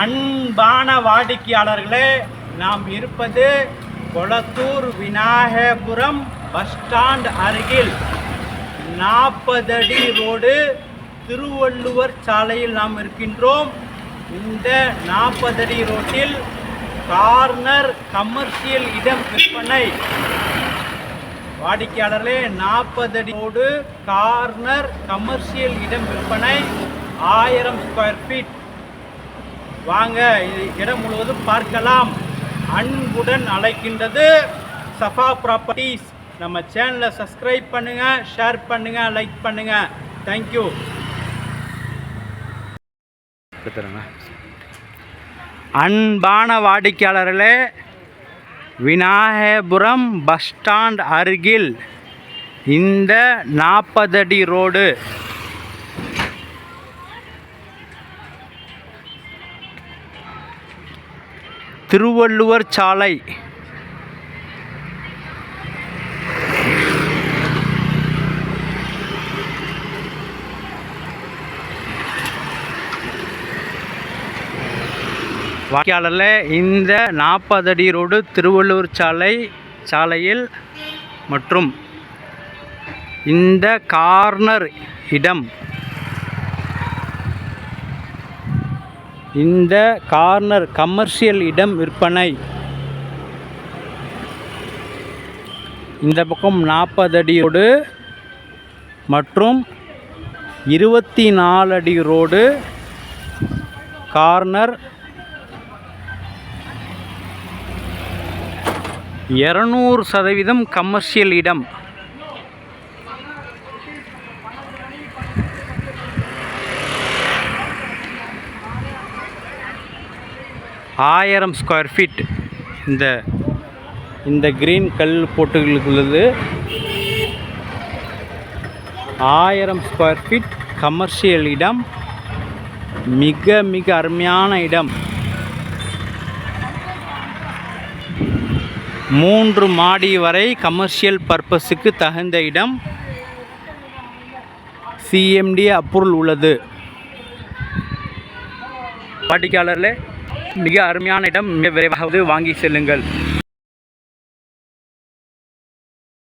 அன்பான வாடிக்கையாளர்களே நாம் இருப்பது கொளத்தூர் விநாயகபுரம் பஸ் ஸ்டாண்ட் அருகில் நாற்பது அடி ரோடு திருவள்ளுவர் சாலையில் நாம் இருக்கின்றோம். இந்த நாற்பது அடி ரோட்டில் கார்னர் கமர்ஷியல் இடம் விற்பனை. வாடிக்கையாளர்களே நாற்பது அடி ரோடு கார்னர் கமர்ஷியல் இடம் விற்பனை. ஆயிரம் ஸ்கொயர் ஃபீட் வாங்க இடம் முழுவதும் பார்க்கலாம். அன்புடன் அழைக்கின்றது சஃபா ப்ராப்பர்ட்டிஸ் நம்ம சேனலை சப்ஸ்கிரைப் பண்ணுங்க ஷேர் பண்ணுங்க லைக் பண்ணுங்க. தேங்க்யூ அன்பான வாடிக்கையாளர்களே விநாயகபுரம் பஸ் ஸ்டாண்ட் அருகில் இந்த நாற்பது அடி ரோடு திருவள்ளுவர் சாலை. வாக்கியாளரில் இந்த நாற்பது அடி ரோடு திருவள்ளூர் சாலை சாலையில் மற்றும் இந்த கார்னர் இடம் இந்த கார்னர் கமர்ஷியல் இடம் விற்பனை. இந்த பக்கம் நாற்பது அடி ரோடு மற்றும் இருபத்தி நாலு அடி ரோடு கார்னர் இரநூறு சதவீதம் கமர்ஷியல் இடம். ஆயிரம் ஸ்கொயர் ஃபீட் இந்த இந்த கிரீன் கல் போட்டுகளுக்குள்ளது ஆயிரம் ஸ்கொயர் ஃபீட் கமர்ஷியல் இடம். மிக மிக அருமையான இடம். மூன்று மாடி வரை கமர்ஷியல் பர்பஸுக்கு தகுந்த இடம். சிஎம்டி அப்ரூவல் உள்ளது. வாடிக்கையாளர்களே மிக அருமையான இடம். மிக விரைவாக வாங்கி செல்லுங்கள்.